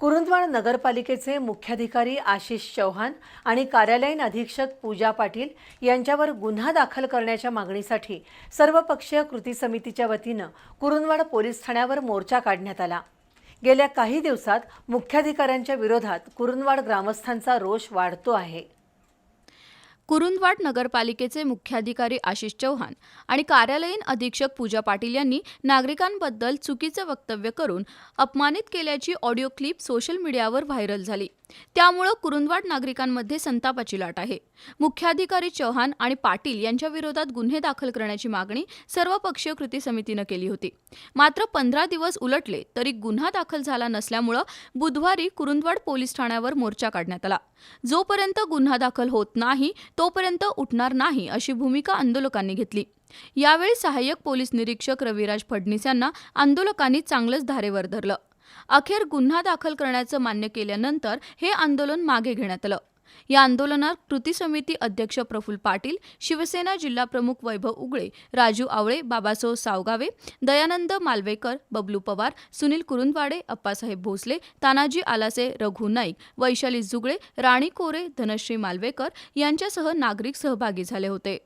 कुरुंदवाड नगरपालिकेचे मुख्याधिकारी आशिष चौहान आणि कार्यालयीन अधीक्षक पूजा पाटील यांच्यावर गुन्हा दाखल करण्याच्या मागणीसाठी सर्वपक्षीय कृती समितीच्या वतीनं कुरुंदवाड पोलीस ठाण्यावर मोर्चा काढण्यात आला. गेल्या काही दिवसात मुख्याधिकाऱ्यांच्या विरोधात कुरुंदवाड ग्रामस्थांचा रोष वाढतो आहे. कुरुंदवाड नगरपालिकेचे मुख्याधिकारी आशिष चौहान आणि कार्यालयीन अधीक्षक पूजा पाटील यांनी नागरिकांबद्दल चुकीचं वक्तव्य करून अपमानित केल्याची ऑडिओ क्लिप सोशल मीडियावर व्हायरल झाली. त्यामुळं कुरुंदवाड नागरिकांमध्ये संतापाची लाट आहे. मुख्याधिकारी चौहान आणि पाटील यांच्या विरोधात गुन्हे दाखल करण्याची मागणी सर्वपक्षीय कृती समितीनं केली होती. मात्र पंधरा दिवस उलटले तरी गुन्हा दाखल झाला नसल्यामुळं बुधवारी कुरुंदवाड पोलीस ठाण्यावर मोर्चा काढण्यात आला. जोपर्यंत गुन्हा दाखल होत नाही तोपर्यंत उठणार नाही अशी भूमिका आंदोलकांनी घेतली. यावेळी सहाय्यक पोलीस निरीक्षक रविराज फडणीस यांना आंदोलकांनी चांगलंच धारेवर धरलं. अखेर गुन्हा दाखल करण्याचं मान्य केल्यानंतर हे आंदोलन मागे घेण्यात आलं. या आंदोलनात कृती समिती अध्यक्ष प्रफुल्ल पाटील शिवसेना जिल्हाप्रमुख वैभव उगळे राजू आवळे बाबासाहेब सावगावे दयानंद मालवेकर बबलू पवार सुनील कुरुंदवाडे अप्पासाहेब भोसले तानाजी आलासे रघु नाईक वैशाली जुगळे राणी कोरे धनश्री मालवेकर यांच्यासह नागरिक सहभागी झाले होते.